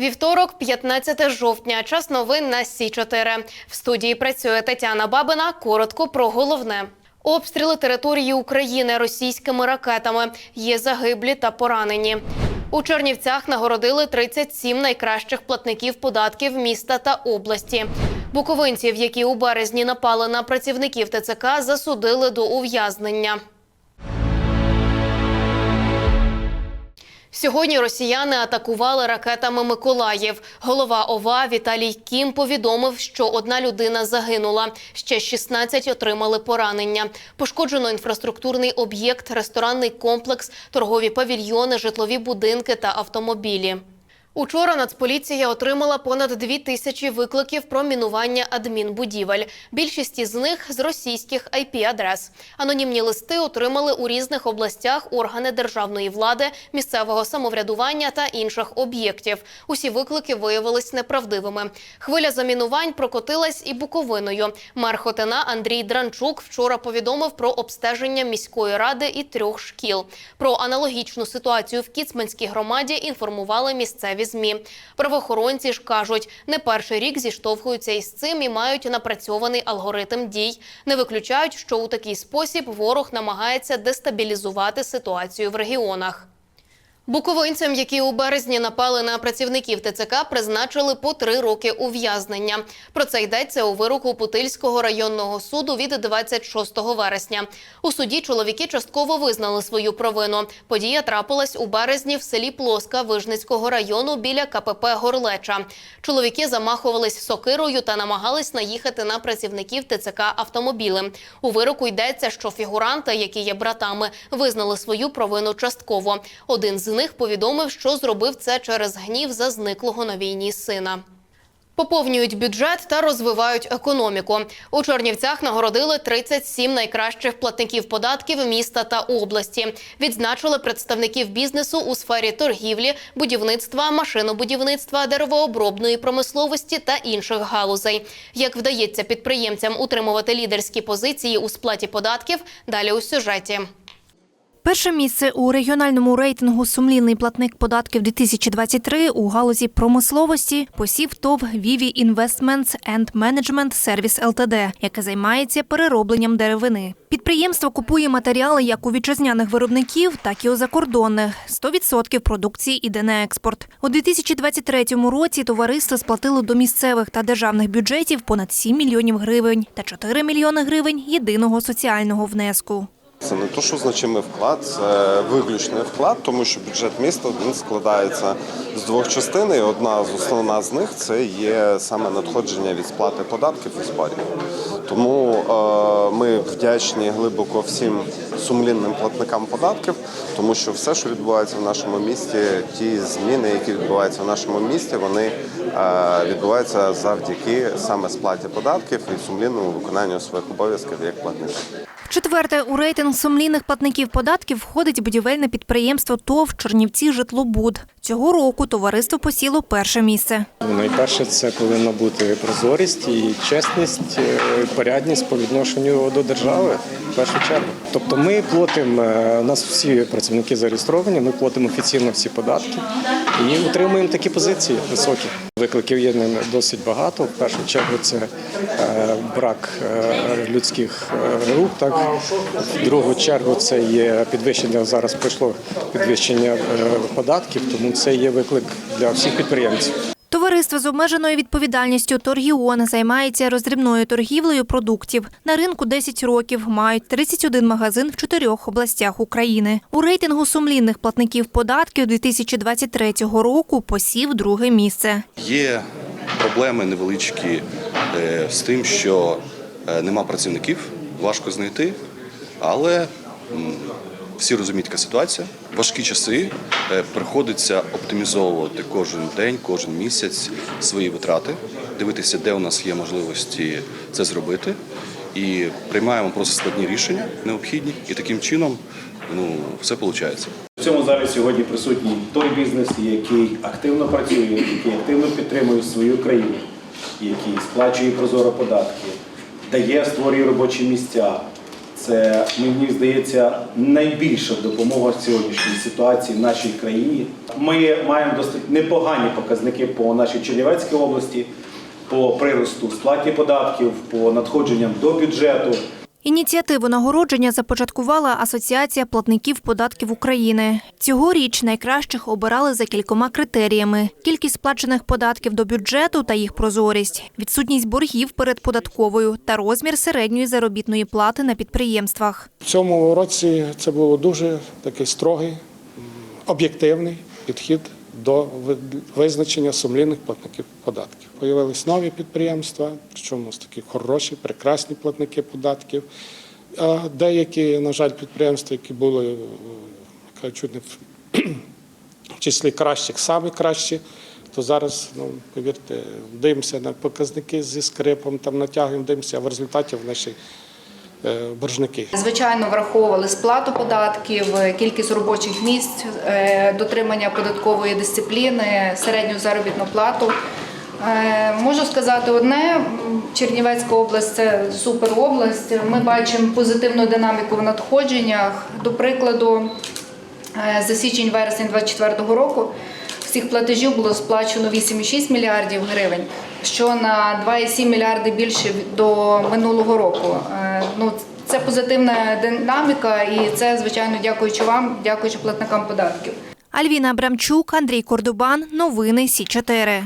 Вівторок, 15 жовтня. Час новин на Сі 4 В студії працює Тетяна Бабина. Коротко про головне. Обстріли території України російськими ракетами. Є загиблі та поранені. У Чернівцях нагородили 37 найкращих платників податків міста та області. Буковинців, які у березні напали на працівників ТЦК, засудили до ув'язнення. Сьогодні росіяни атакували ракетами Миколаїв. Голова ОВА Віталій Кім повідомив, що одна людина загинула, ще 16 отримали поранення. Пошкоджено інфраструктурний об'єкт, ресторанний комплекс, торгові павільйони, житлові будинки та автомобілі. Учора Нацполіція отримала понад дві тисячі викликів про мінування адмінбудівель. Більшість із них з російських IP-адрес. Анонімні листи отримали у різних областях органи державної влади, місцевого самоврядування та інших об'єктів. Усі виклики виявились неправдивими. Хвиля замінувань прокотилась і Буковиною. Мер Хотина Андрій Дранчук вчора повідомив про обстеження міської ради і трьох шкіл. Про аналогічну ситуацію в Кіцманській громаді інформували місцеві ЗМІ. Правоохоронці ж кажуть, не перший рік зіштовхуються із цим і мають напрацьований алгоритм дій. Не виключають, що у такий спосіб ворог намагається дестабілізувати ситуацію в регіонах. Буковинцям, які у березні напали на працівників ТЦК, призначили по три роки ув'язнення. Про це йдеться у вироку Путильського районного суду від 26 вересня. У суді чоловіки частково визнали свою провину. Подія трапилась у березні в селі Плоска Вижницького району біля КПП Горлеча. Чоловіки замахувались сокирою та намагались наїхати на працівників ТЦК автомобілем. У вироку йдеться, що фігуранти, які є братами, визнали свою провину частково. Один з них повідомив, що зробив це через гнів за зниклого на війні сина. Поповнюють бюджет та розвивають економіку. У Чорнівцях нагородили 37 найкращих платників податків міста та області. Відзначили представників бізнесу у сфері торгівлі, будівництва, машинобудівництва, деревообробної промисловості та інших галузей. Як вдається підприємцям утримувати лідерські позиції у сплаті податків, далі у сюжеті. Перше місце у регіональному рейтингу Сумлінний платник податків 2023 у галузі промисловості посів ТОВ Vivi Investments and Management Service Ltd, яке займається переробленням деревини. Підприємство купує матеріали як у вітчизняних виробників, так і у закордонних. 100% продукції іде на експорт. У 2023 році товариство сплатило до місцевих та державних бюджетів понад 7 мільйонів гривень та 4 мільйони гривень єдиного соціального внеску. Це не то, що значимий вклад, це виключний вклад, тому що бюджет міста він складається з двох частин. і Одна з основна з них це є саме надходження від сплати податків і зборів. Тому е, ми вдячні глибоко всім сумлінним платникам податків, тому що все, що відбувається в нашому місті, ті зміни, які відбуваються в нашому місті, вони е, відбуваються завдяки саме сплаті податків і сумлінному виконанню своїх обов'язків як платників. Четверте у рейтинг сумлінних платників податків входить будівельне підприємство ТОВ Чернівці Житлобуд. Цього року товариство посіло перше місце. Найперше, це повинна бути прозорість і чесність, е, порядність по відношенню до держави першу чергу. Тобто ми платимо, е, у нас всі працівники зареєстровані, ми платимо офіційно всі податки і утримуємо такі позиції високі. Викликів є досить багато. В першу чергу це е, брак е, людських рук. Так в другу чергу це є підвищення. Зараз пройшло підвищення податків, тому це є виклик для всіх підприємців. Товариство з обмеженою відповідальністю Торгіон займається роздрібною торгівлею продуктів. На ринку 10 років мають 31 магазин в чотирьох областях України. У рейтингу сумлінних платників податків 2023 року посів друге місце. Є проблеми невеличкі е, з тим, що е, нема працівників, важко знайти, але всі розуміють, яка ситуація. Важкі часи е, приходиться оптимізовувати кожен день, кожен місяць свої витрати, дивитися, де у нас є можливості це зробити. І приймаємо просто складні рішення необхідні, і таким чином ну, все виходить. В цьому залі сьогодні присутній той бізнес, який активно працює, який активно підтримує свою країну, який сплачує прозоро податки, дає, створює робочі місця. Це мені здається найбільша допомога в сьогоднішній ситуації в нашій країні. Ми маємо досить непогані показники по нашій Чернівецькій області, по приросту сплаті податків, по надходженням до бюджету. Ініціативу нагородження започаткувала Асоціація платників податків України. Цьогоріч найкращих обирали за кількома критеріями: кількість сплачених податків до бюджету та їх прозорість, відсутність боргів перед податковою та розмір середньої заробітної плати на підприємствах. В цьому році це було дуже такий строгий, об'єктивний підхід до визначення сумлінних платників податків. Появились нові підприємства, причому такі хороші, прекрасні платники податків. А деякі, на жаль, підприємства, які були е, кажуть, не в числі кращих, самі кращі, то зараз, ну повірте, дивимося на показники зі скрипом, там натягуємо, дивимося, а в результаті в наші е, боржники. Звичайно, враховували сплату податків, кількість робочих місць, е, дотримання податкової дисципліни, середню заробітну плату. Е, Можу сказати одне: Чернівецька область це супер область. Ми бачимо позитивну динаміку в надходженнях. До прикладу, е, за січень-вересень 2024 року всіх платежів було сплачено 8,6 мільярдів гривень, що на 2,7 мільярди більше до минулого року. Е, Ну, це позитивна динаміка, і це, звичайно, дякуючи вам, дякуючи платникам податків. Альвіна Абрамчук, Андрій Кордубан. Новини Сі 4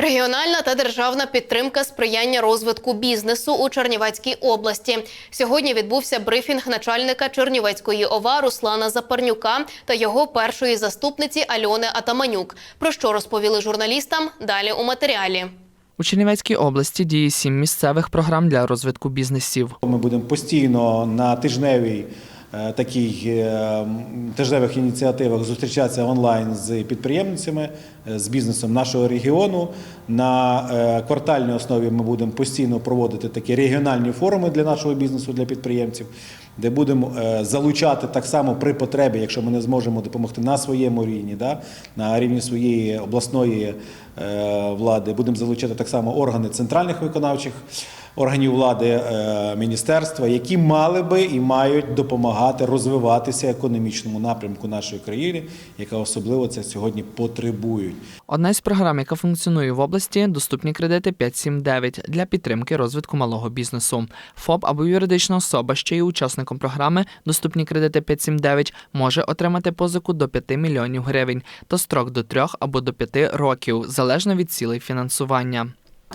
Регіональна та державна підтримка сприяння розвитку бізнесу у Чернівецькій області. Сьогодні відбувся брифінг начальника Чернівецької ОВА Руслана Запарнюка та його першої заступниці Альони Атаманюк. Про що розповіли журналістам далі у матеріалі. У Чернівецькій області діє сім місцевих програм для розвитку бізнесів. Ми будемо постійно на тижневій такій е, тижневих ініціативах зустрічатися онлайн з підприємцями, е, з бізнесом нашого регіону. На е, квартальній основі ми будемо постійно проводити такі регіональні форуми для нашого бізнесу, для підприємців, де будемо е, залучати так само при потребі, якщо ми не зможемо допомогти на своєму рівні, да, на рівні своєї обласної е, влади, будемо залучати так само органи центральних виконавчих органів влади е, міністерства, які мали би і мають допомагати розвиватися економічному напрямку нашої країни, яка особливо це сьогодні потребують. Одна із програм, яка функціонує в області, доступні кредити 579 для підтримки розвитку малого бізнесу. ФОП або юридична особа, що є учасником програми Доступні кредити 579 може отримати позику до 5 мільйонів гривень та строк до 3 або до 5 років, залежно від цілей фінансування.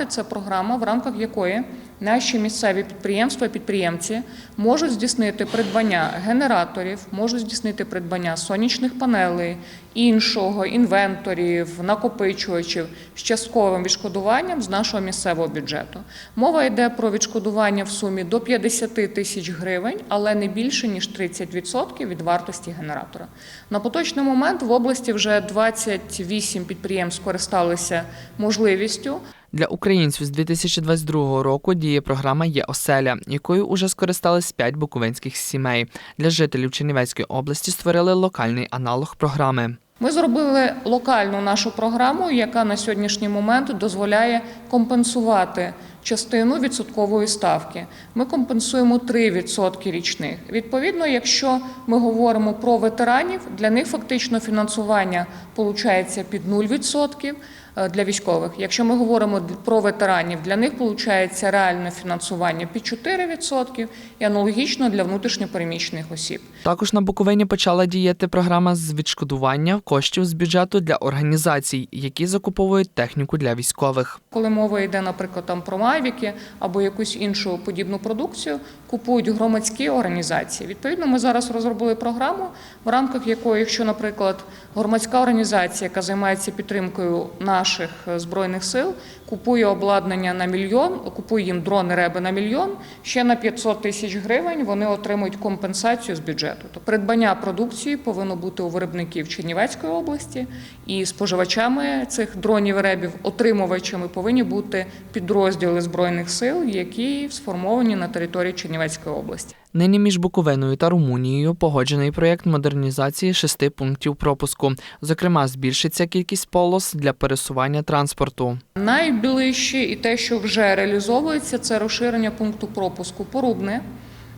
Це програма, в рамках якої наші місцеві підприємства, підприємці можуть здійснити придбання генераторів, можуть здійснити придбання сонячних панелей, іншого, інвенторів, накопичувачів з частковим відшкодуванням з нашого місцевого бюджету. Мова йде про відшкодування в сумі до 50 тисяч гривень, але не більше ніж 30% від вартості генератора. На поточний момент в області вже 28 підприємств скористалися можливістю Для українців з 2022 року діє програма Є оселя, якою уже скористались п'ять буковинських сімей. Для жителів Чернівецької області створили локальний аналог програми. Ми зробили локальну нашу програму, яка на сьогоднішній момент дозволяє компенсувати частину відсоткової ставки. Ми компенсуємо 3% річних. Відповідно, якщо ми говоримо про ветеранів, для них фактично фінансування получається під 0% е, для військових. Якщо ми говоримо про ветеранів, для них виходить реальне фінансування під 4% і аналогічно для внутрішньопереміщених осіб. Також на Буковині почала діяти програма з відшкодування коштів з бюджету для організацій, які закуповують техніку для військових. Коли мова йде, наприклад, там про мавіки або якусь іншу подібну продукцію, купують громадські організації. Відповідно, ми зараз розробили програму, в рамках якої, якщо, наприклад, громадська організація, яка займається підтримкою наших е, збройних сил, купує обладнання на мільйон, купує їм дрони реби на мільйон, ще на 500 тисяч гривень вони отримують компенсацію з бюджету. Тобто придбання продукції повинно бути у виробників Чернівецької області, і споживачами цих дронів ребів, отримувачами повинні бути підрозділи збройних сил, які сформовані на території Чернівецької області. Нині між Буковиною та Румунією погоджений проєкт модернізації шести пунктів пропуску. Зокрема, збільшиться кількість полос для пересування транспорту. Найближче і те, що вже реалізовується, це розширення пункту пропуску Порубне.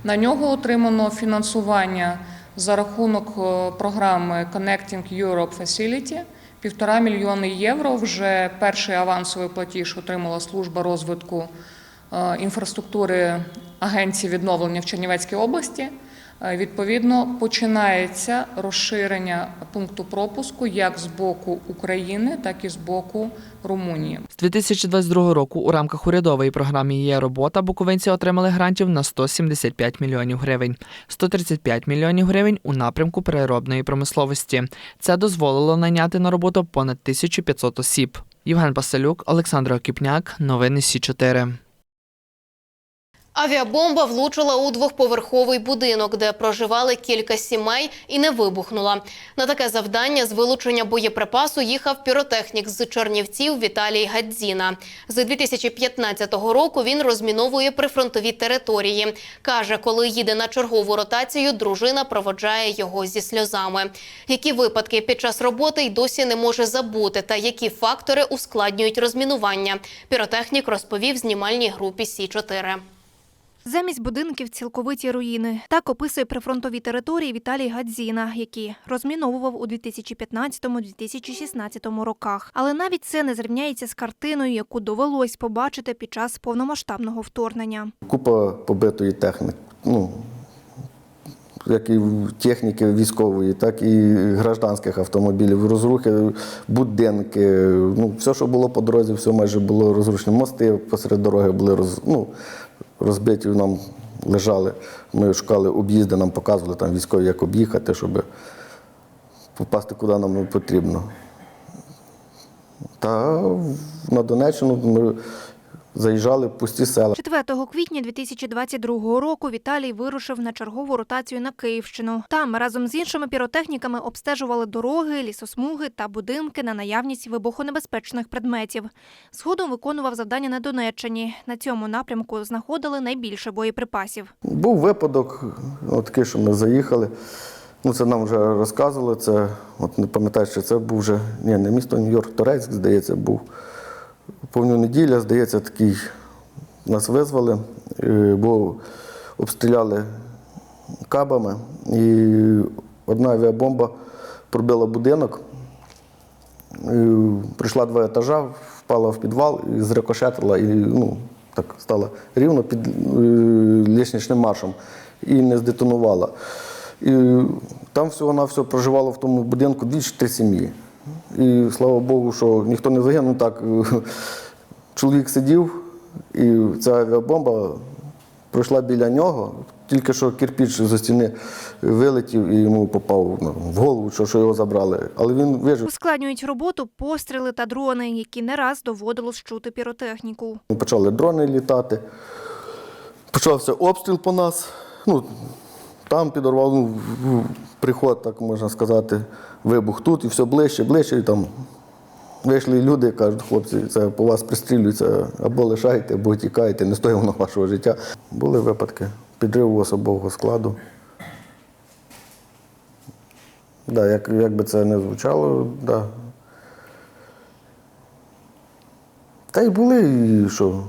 На нього отримано фінансування за рахунок е, програми Connecting Europe Facility. Півтора мільйони євро. Вже перший авансовий платіж отримала служба розвитку інфраструктури Агенції відновлення в Чернівецькій області. Е, Відповідно, починається розширення пункту пропуску як з боку України, так і з боку Румунії. З 2022 року у рамках урядової програми «Є робота» буковинці отримали грантів на 175 мільйонів гривень, 135 мільйонів гривень у напрямку переробної промисловості. Це дозволило найняти на роботу понад 1500 осіб. Євген Пасалюк, Олександр Окіпняк. Новини Сі 4 Авіабомба влучила у двохповерховий будинок, де проживали кілька сімей, і не вибухнула. На таке завдання з вилучення боєприпасу їхав піротехнік з Чернівців Віталій Гадзіна. З 2015 року він розміновує прифронтові території. Каже, коли їде на чергову ротацію, дружина проводжає його зі сльозами. Які випадки під час роботи й досі не може забути, та які фактори ускладнюють розмінування. Піротехнік розповів знімальній групі Сі 4 Замість будинків цілковиті руїни. Так описує прифронтові території Віталій Гадзіна, які розміновував у 2015-2016 роках. Але навіть це не зрівняється з картиною, яку довелось побачити під час повномасштабного вторгнення. Купа побитої техніки. Ну, як і техніки військової, так і гражданських автомобілів, розрухи, будинки. Ну, все, що було по дорозі, все майже було розрушено. Мости посеред дороги були роз, ну, розбиті, нам лежали. Ми шукали об'їзди, нам показували там військові, як об'їхати, щоб попасти куди нам потрібно. Та на Донеччину ми заїжджали в пусті села. 4 квітня 2022 року Віталій вирушив на чергову ротацію на Київщину. Там разом з іншими піротехніками обстежували дороги, лісосмуги та будинки на наявність вибухонебезпечних предметів. Згодом виконував завдання на Донеччині. На цьому напрямку знаходили найбільше боєприпасів. Був випадок, от такий, що ми заїхали. Ну, це нам вже розказували. Це, от не пам'ятаю, що це був вже ні, не місто Нью-Йорк, Торецьк, здається, був. Повну неділя, здається, такий нас визвали, е, бо обстріляли кабами, і одна авіабомба пробила будинок. Е, Прийшла два етажа, впала в підвал і зрикошетила, і ну, так стала рівно під е, лісничним маршем і не здетонувала. І там всього-навсього проживало в тому будинку чи три сім'ї. І слава Богу, що ніхто не загинув. Так, чоловік сидів, і ця авіабомба пройшла біля нього, тільки що кирпіч зі стіни вилетів і йому попав ну, в голову, що, що його забрали. Але він вижив. Ускладнюють роботу постріли та дрони, які не раз доводилось чути піротехніку. Почали дрони літати, почався обстріл по нас. Ну, там підорвав ну, приход, так можна сказати, вибух тут і все ближче, ближче. І там вийшли люди, кажуть, хлопці, це по вас пристрілюється, або лишайте, або тікайте, не стоїть воно вашого життя. Були випадки підриву особового складу. Да, як, як би це не звучало, да. Та й були, і що,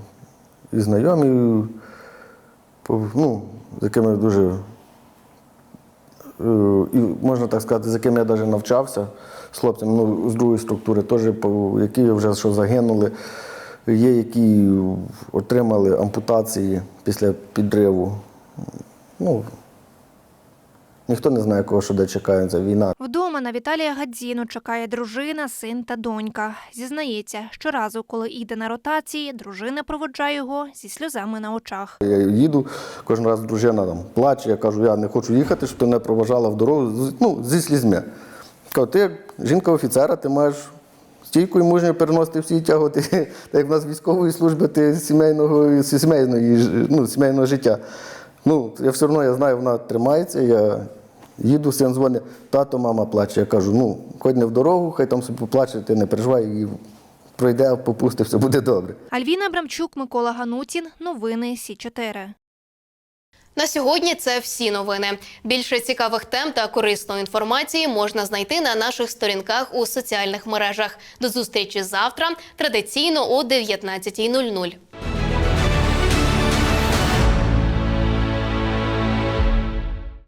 і знайомі, ну, з якими дуже, і можна так сказати, з яким я навіть навчався, з хлопцями ну, з другої структури, теж, які вже що загинули, є, які отримали ампутації після підриву. Ну, ніхто не знає, кого що де чекає, це війна. Вдома на Віталія Гадзіну чекає дружина, син та донька. Зізнається, щоразу, коли йде на ротації, дружина проводжає його зі сльозами на очах. Я їду, кожен раз дружина там плаче, я кажу, я не хочу їхати, щоб ти мене проважала в дорогу ну, зі слізьми. Кажу, ти жінка офіцера, ти маєш стійко і мужньо переносити всі тяготи, так як в нас військової служби, ти сімейного, сімейної, ну, сімейного життя. Ну, я все одно я знаю, вона тримається, я їду, син дзвонить, тато, мама плаче. Я кажу, ну, ходь не в дорогу, хай там собі поплаче, ти не переживай, і пройде, попусти, все буде добре. Альвіна Абрамчук, Микола Ганутін. Новини Сі 4 На сьогодні це всі новини. Більше цікавих тем та корисної інформації можна знайти на наших сторінках у соціальних мережах. До зустрічі завтра, традиційно о 19.00.